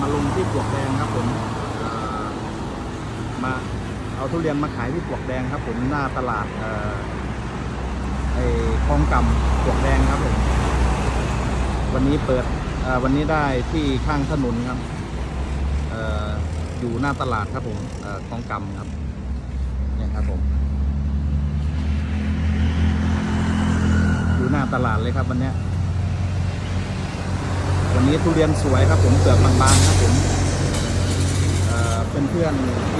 มาลงที่ปลวกแดงครับผมมาเอาทุเรียนมาขายที่ปลวกแดงครับ ผมหน้าตลาดไอ้คลองกำปลวกแดงครับผมวันนี้เปิดวันนี้ได้ที่ข้างถนนครับอยู่หน้าตลาดครับผมคลองกำครับเนี่ยครับผมอยู่หน้าตลาดเลยครับวันนี้ วันนี้ทุเรียนสวยครับผมเปลือกบางๆครับผมเเป็นเพื่อน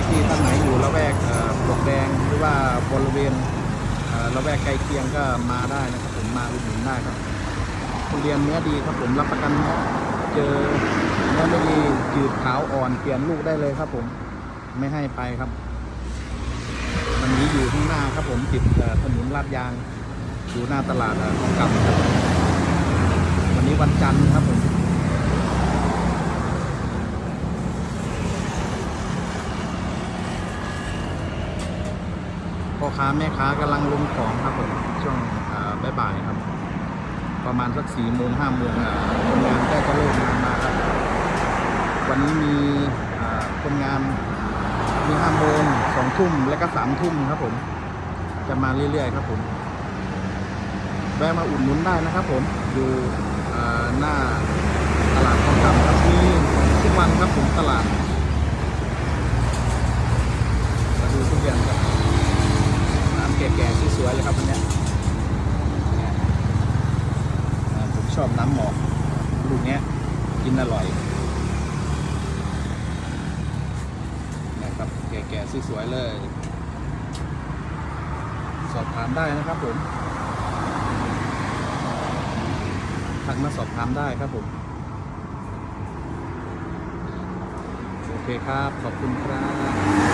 พี่ๆท่านไหนอยู่ละแวกเอ่อปลวกแดงหรือว่าบริเวณละแวกใกล้เคียงก็มาได้นะครับผมมาอุดหนุนได้ครับทุเรียนเนื้อดีครับผมรับประกันเจอเนื้อไม่ดีจืดขาวอ่อนเปลี่ยนลูกได้เลยครับผมไม่ให้ไปครับวันนี้อยู่ข้างหน้าครับผมติดถนนลาดยางอยู่หน้าตลาดของกำครับวันนี้วันจันทร์ครับผม พ่อค้าแม่ค้ากำลังลงของครับผมช่วงอ่าบ่ายๆครับ ประมาณสักสี่โมงห้าโมงคนงานใกล้จะเริ่มงานมาครับ วันนี้มีคนงานมีห้าโมงสองทุ่มและก็สามทุ่มครับผม จะมาเรื่อยๆครับผมแวะมาอุดหนุนได้นะครับผมอยู่หน้าตลาดทองคำครับมีทุกวันครับผมตลาดมาดูทุกอย่างครับร้าน แก่สวยๆเลยครับวันนี้ผมชอบน้ำหมอกลูกนี้กินอร่อยนะครับแก่ๆสวยๆเลย สอบถามได้นะครับผมทักมาสอบถามได้ครับผม โอเคครับ ขอบคุณครับ